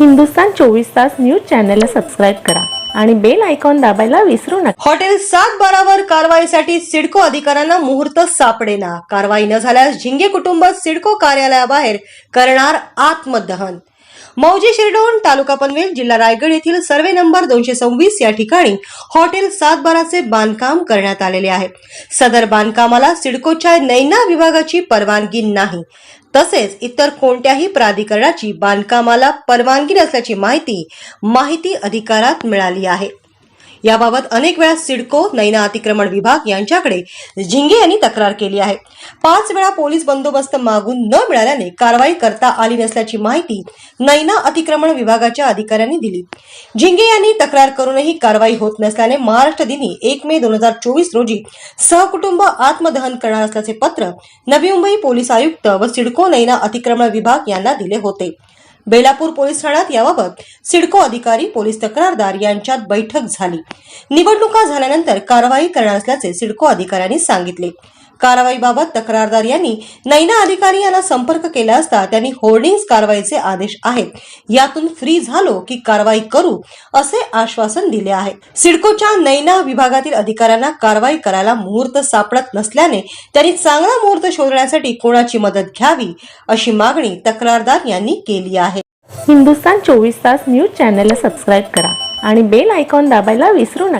हिंदुस्तान चोवीस तास न्यूज चॅनलला सबस्क्राईब करा आणि बेल आयकॉन दाबायला विसरू नका. हॉटेल सात बारावर कारवाईसाठी सिडको अधिकाऱ्यांना मुहूर्त सापडेना. कारवाई न झाल्यास झिंगे कुटुंब सिडको कार्यालयाबाहेर करणार आत्मदहन. मौजे शिरडोन तालुका पनवेल जिल्हा रायगड येथील सर्वे नंबर दोनशे सव्वीस या ठिकाणी हॉटेल सात बाराचे बांधकाम करण्यात आलेले आहे. सदर बांधकामाला सिडकोच्या नैना विभागाची परवानगी नाही. तसेच इतर कोणत्याही प्राधिकरणाची बांधकामाला परवानगी नसल्याची माहिती माहिती अधिकारात मिळाली आहे. याबाबत अनेक वेळा सिडको नैना अतिक्रमण विभाग यांच्याकडे झिंगे यांनी तक्रार केली आहे. पाच वेळा पोलीस बंदोबस्त मागून न मिळाल्याने कारवाई करता आली नसल्याची माहिती नैना अतिक्रमण विभागाच्या अधिकाऱ्यांनी दिली. झिंगे यांनी तक्रार करूनही कारवाई होत नसल्याने महाराष्ट्र दिनी एक मे दोन हजार चोवीस रोजी सहकुटुंब आत्मदहन करणार असल्याचे पत्र नवी मुंबई पोलीस आयुक्त व सिडको नैना अतिक्रमण विभाग यांना दिले होते. बेलापूर पोलीस ठाण्यात याबाबत सिडको अधिकारी पोलीस तक्रारदार यांच्यात बैठक झाली. निवडणुका झाल्यानंतर कारवाई करणार असल्याचे सिडको अधिकाऱ्यांनी सांगितले. कारवाईबाबत तक्रारदार यांनी नैना अधिकारी यांना संपर्क केला असता त्यांनी होर्डिंग्स कारवाईचे आदेश आहेत. यातून फ्री झालो की कारवाई करू असे आश्वासन दिले आहे. सिडकोच्या नैना विभागातील अधिकाऱ्यांना कारवाई करायला मुहूर्त सापडत नसल्याने त्यांनी चांगला मुहूर्त शोधण्यासाठी कोणाची मदत घ्यावी अशी मागणी तक्रारदार यांनी केली आहे. हिंदुस्तान चोवीस तास न्यूज चॅनलला सबस्क्राईब करा आणि बेल आयकॉन दाबायला विसरू नका.